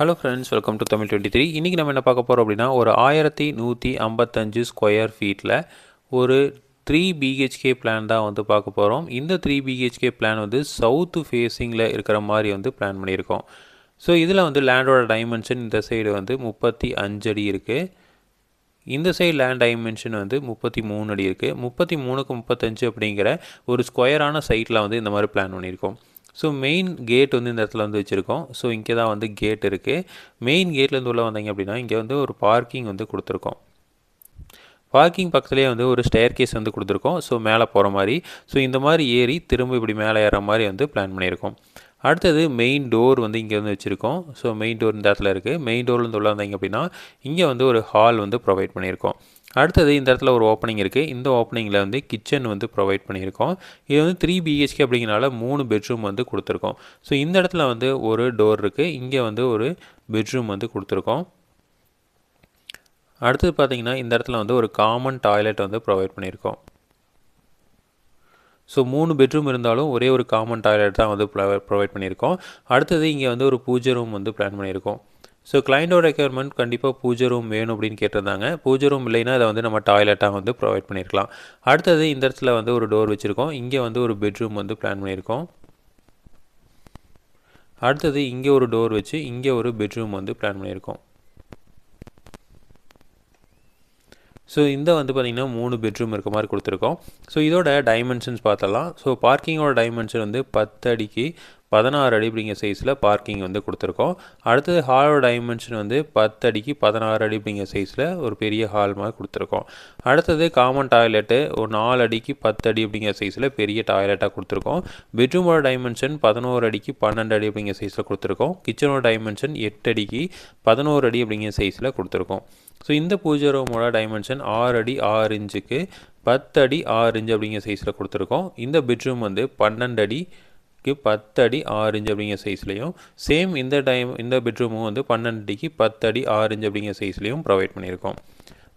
Hello friends welcome to Tamil twenty three இன்றைக்கி நம்ம என்ன பார்க்க போகிறோம் அப்படின்னா ஒரு ஆயிரத்தி நூற்றி ஐம்பத்தஞ்சு ஸ்கொயர் ஃபீட்டில் ஒரு த்ரீ பிஹெச்கே பிளான் தான் வந்து பார்க்க போகிறோம் இந்த த்ரீ பிஹெச்கே பிளான் வந்து சவுத்து ஃபேஸிங்கில் இருக்கிற மாதிரி வந்து பிளான் பண்ணியிருக்கோம். ஸோ இதில் வந்து லேண்டோட டைமென்ஷன் இந்த சைடு வந்து முப்பத்தி அஞ்சு அடி இருக்குது இந்த சைடு லேண்ட் டைமென்ஷன் வந்து முப்பத்தி மூணு அடி இருக்குது முப்பத்தி மூணுக்கு முப்பத்தஞ்சு அப்படிங்கிற ஒரு ஸ்கொயரான சைட்டில் வந்து இந்த மாதிரி பிளான் பண்ணியிருக்கோம். ஸோ மெயின் கேட் வந்து இந்த இடத்துல வந்து வச்சுருக்கோம். ஸோ இங்கே தான் வந்து கேட் இருக்குது மெயின் கேட்லேருந்து உள்ளே வந்தீங்க அப்படின்னா இங்கே வந்து ஒரு பார்க்கிங் வந்து கொடுத்துருக்கோம். பார்க்கிங் பக்கத்துலேயே வந்து ஒரு ஸ்டேர் கேஸ் வந்து கொடுத்துருக்கோம். ஸோ மேலே போகிற மாதிரி. ஸோ இந்த மாதிரி ஏறி திரும்ப இப்படி மேலே ஏற மாதிரி வந்து பிளான் பண்ணியிருக்கோம். அடுத்தது மெயின் டோர் வந்து இங்கே வந்து வச்சுருக்கோம். ஸோ மெயின் டோர் இந்த இடத்துல இருக்குது மெயின் டோர்லேருந்து உள்ள வந்தீங்க அப்படின்னா இங்கே வந்து ஒரு ஹால் வந்து ப்ரொவைட் பண்ணியிருக்கோம். அடுத்தது இந்த இடத்துல ஒரு ஓப்பனிங் இருக்குது இந்த ஓப்பனிங்கில் வந்து கிச்சன் வந்து ப்ரொவைட் பண்ணியிருக்கோம். இது வந்து த்ரீ பிஹெச்கே அப்படிங்கிறனால மூணு பெட்ரூம் வந்து கொடுத்துருக்கோம். ஸோ இந்த இடத்துல வந்து ஒரு டோர் இருக்குது இங்கே வந்து ஒரு பெட்ரூம் வந்து கொடுத்துருக்கோம். அடுத்தது பார்த்திங்கன்னா இந்த இடத்துல வந்து ஒரு காமன் டாய்லெட் வந்து ப்ரொவைட் பண்ணியிருக்கோம். ஸோ மூணு பெட்ரூம் இருந்தாலும் ஒரே ஒரு காமன் டாய்லெட் தான் வந்து ப்ரொவைட் பண்ணியிருக்கோம். அடுத்தது இங்கே வந்து ஒரு பூஜை ரூம் வந்து பிளான் பண்ணியிருக்கோம். ஸோ கிளைண்டோட ரெக்யர்மெண்ட் கண்டிப்பாக பூஜை ரூம் வேணும் அப்படின்னு கேட்டிருந்தாங்க. பூஜை ரூம் இல்லைன்னா அதை வந்து நம்ம டாய்லெட்டாக வந்து ப்ரொவைட் பண்ணியிருக்கலாம். அடுத்தது இந்த இடத்துல வந்து ஒரு டோர் வச்சுருக்கோம். இங்கே வந்து ஒரு பெட்ரூம் வந்து பிளான் பண்ணியிருக்கோம். அடுத்தது இங்கே ஒரு டோர் வச்சு இங்கே ஒரு பெட்ரூம் வந்து பிளான் பண்ணியிருக்கோம். ஸோ இந்த வந்து பார்த்திங்கன்னா மூணு பெட்ரூம் இருக்க மாதிரி கொடுத்துருக்கோம். ஸோ இதோட டைமென்ஷன்ஸ் பார்த்தலாம் ஸோ பார்க்கிங்கோட டைமென்ஷன் வந்து பத்து அடிக்கு பதினாறு அடி அப்படிங்கிற சைஸில் பார்க்கிங் வந்து கொடுத்துருக்கோம். அடுத்தது ஹாலோட டைமென்ஷன் வந்து பத்து அடிக்கு பதினாறு அடி அப்படிங்கிற சைஸில் ஒரு பெரிய ஹால் மாதிரி கொடுத்துருக்கோம். அடுத்தது காமன் டாய்லெட்டு ஒரு நாலு அடிக்கு பத்து அடி அப்படிங்கிற சைஸில் பெரிய டாய்லெட்டாக கொடுத்துருக்கோம். பெட்ரூமோட டைமென்ஷன் பதினோரு அடிக்கு பன்னெண்டு அடி அப்படிங்கிற சைஸில் கொடுத்துருக்கோம். கிச்சனோட டைமென்ஷன் எட்டு அடிக்கு பதினோரு அடி அப்படிங்கிற சைஸில் கொடுத்துருக்கோம். ஸோ இந்த பூஜை ரூமோட டைமென்ஷன் ஆறு அடி ஆறு இன்ச்சுக்கு பத்து அடி ஆறு இன்ச்சு அப்படிங்கிற சைஸில் கொடுத்துருக்கோம். இந்த பெட்ரூம் வந்து பன்னெண்டு அடி அடிக்கு பத்து அடி ஆறு அப்படிங்கிற சைஸ்லையும் சேம் இந்த டைம் இந்த பெட்ரூமும் வந்து பன்னெண்டு அடிக்கு பத்து அடி ஆறு அப்படிங்கிற சைஸ்லையும் ப்ரொவைட் பண்ணியிருக்கோம்.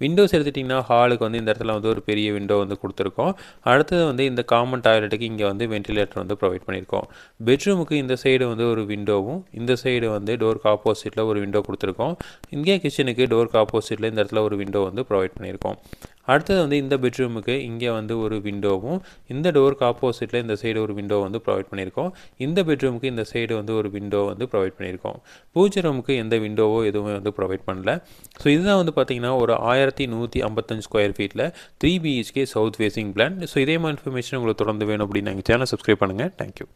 விண்டோஸ் எடுத்துட்டிங்கன்னா ஹாலுக்கு வந்து இந்த இடத்துல வந்து ஒரு பெரிய விண்டோ வந்து கொடுத்துருக்கோம். அடுத்தது வந்து இந்த காமன் டாய்லெட்டுக்கு இங்கே வந்து வென்டிலேட்டர் வந்து ப்ரொவைட் பண்ணியிருக்கோம். பெட்ரூமுக்கு இந்த சைடு வந்து ஒரு விண்டோவும் இந்த சைடு வந்து டோருக்கு ஆப்போசிட்டில் ஒரு விண்டோ கொடுத்துருக்கோம். இங்கே கிச்சனுக்கு டோருக்கு ஆப்போசிட்டில் இந்த இடத்துல ஒரு விண்டோ வந்து ப்ரொவைட் பண்ணியிருக்கோம். அடுத்தது வந்து இந்த பெட்ரூமுக்கு இங்கே வந்து ஒரு விண்டோவும் இந்த டோருக்கு ஆப்போசிட்டில் இந்த சைடு ஒரு விண்டோ வந்து ப்ரொவைட் பண்ணியிருக்கோம். இந்த பெட்ரூமுக்கு இந்த சைடு வந்து ஒரு விண்டோ வந்து ப்ரொவைட் பண்ணியிருக்கோம். பூஜை ரூமுக்கு எந்த விண்டோவோ எதுவுமே வந்து ப்ரொவைட் பண்ணல. ஸோ இதுதான் வந்து பார்த்திங்கன்னா ஒரு ஆயிரத்தி நூற்றி ஐம்பத்தஞ்சு ஸ்கொயர் ஃபீட்டில் three BHK south facing plan so இதே மாதிரி இன்ஃபர்மேஷன் உங்களுக்கு தொடர்ந்து வேணும் அப்படின்னு எங்கள் சேனல் சப்ஸ்கிரைப் பண்ணுங்கள் தேங்க்யூ